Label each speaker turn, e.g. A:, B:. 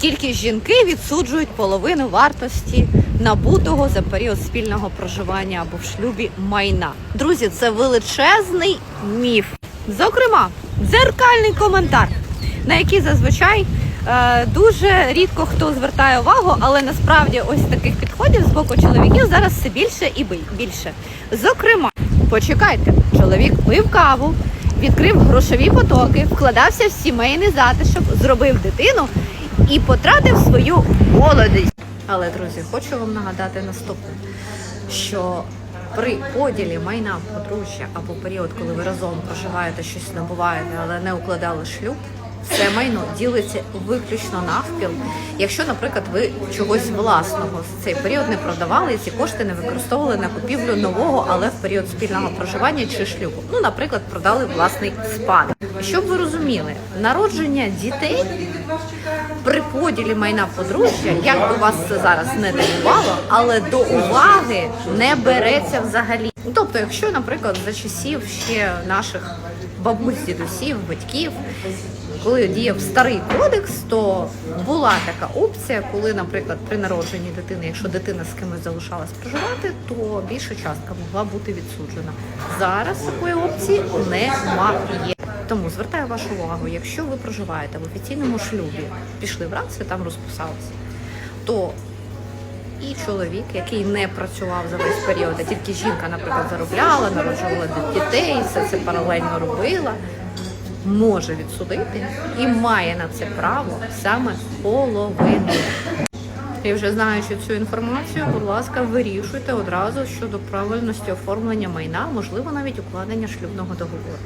A: Тільки жінки відсуджують половину вартості набутого за період спільного проживання або в шлюбі майна. Друзі, це величезний міф. Зокрема, дзеркальний коментар, на який зазвичай е, дуже рідко хто звертає увагу, але насправді ось таких підходів з боку чоловіків зараз все більше і більше. Зокрема, почекайте, чоловік пив каву, відкрив грошові потоки, вкладався в сімейний затишок, зробив дитину і потратив свою молодість. Але, друзі, хочу вам нагадати наступне, що при поділі майна подружжя або період, коли ви разом проживаєте, щось набуваєте, але не укладали шлюб, все майно ділиться виключно навпіл. Якщо, наприклад, ви чогось власного з цей період не продавали і ці кошти не використовували на купівлю нового, але в період спільного проживання чи шлюбу. Ну, наприклад, продали власний спадок. Щоб ви розуміли, народження дітей при поділі майна подружжя, як би вас це зараз не дивувало, але до уваги не береться взагалі. Тобто, якщо, наприклад, за часів ще наших бабусь, дідусів, батьків, коли діяв старий кодекс, то була така опція, коли, наприклад, при народженні дитини, якщо дитина з кимось залишалась проживати, то більша частка могла бути відсуджена. Зараз такої опції немає. Тому звертаю вашу увагу, якщо ви проживаєте в офіційному шлюбі, пішли вранці, там розписалися, то і чоловік, який не працював за весь період, а тільки жінка, наприклад, заробляла, народжувала дітей, все це паралельно робила, може відсудити і має на це право саме половину. І вже знаючи цю інформацію, будь ласка, вирішуйте одразу щодо правильності оформлення майна, можливо, навіть укладення шлюбного договору.